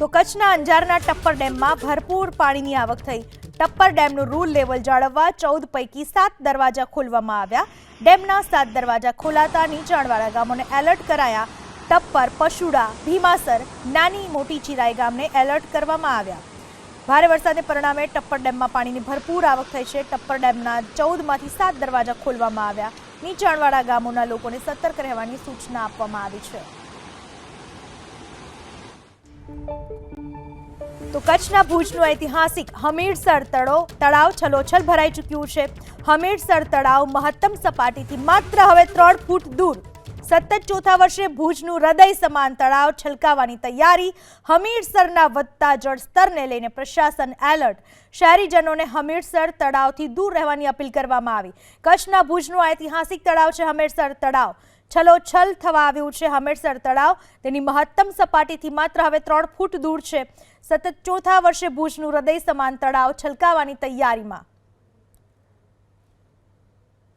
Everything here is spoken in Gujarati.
તો કચ્છના અંજારના ટપ્પર ડેમમાં ભરપૂર પાણીની આવક થઈ. ટપ્પર ડેમનું રૂલ લેવલ જાળવવા ચૌદ પૈકી સાત દરવાજા ખોલવામાં આવ્યા. ડેમના સાત દરવાજા ખોલાતા નીચાણવાળા ગામોને એલર્ટ કરાયા. ટપ્પર, પશુડા, ભીમાસર, નાની મોટી ચિરાઈ ગામને એલર્ટ કરવામાં આવ્યા. ભારે વરસાદને પરિણામે ટપ્પર ડેમમાં પાણીની ભરપૂર આવક થઈ છે. ટપ્પર ડેમના ચૌદમાંથી સાત દરવાજા ખોલવામાં આવ્યા. નીચાણવાળા ગામોના લોકોને સતર્ક રહેવાની સૂચના આપવામાં આવી છે. તો કચ્છના ભુજનું ઐતિહાસિક હમીરસર તળો તળાવ છલોછલ ભરાઈ ચૂક્યું છે. હમીરસર તળાવ મહત્તમ સપાટીથી માત્ર હવે ત્રણ ફૂટ દૂર. સતત ચોથા વર્ષે ભુજનું હૃદય સમાન તળાવ છલકાવાની તૈયારી હમીરસરના વધતા જળસ્તરને લઈને પ્રશાસન એલર્ટ. શહેરીજનોને હમીરસર તળાવથી દૂર રહેવાની અપીલ કરવામાં આવી. કચ્છના ભુજનું ઐતિહાસિક તળાવ છે હમીરસર તળાવ. છલોછલ થવા આવ્યું છે હમીરસર તળાવ. તેની મહત્તમ સપાટીથી માત્ર હવે ત્રણ ફૂટ દૂર છે. સતત ચોથા વર્ષે ભુજનું હૃદય સમાન તળાવ છલકાવાની તૈયારીમાં.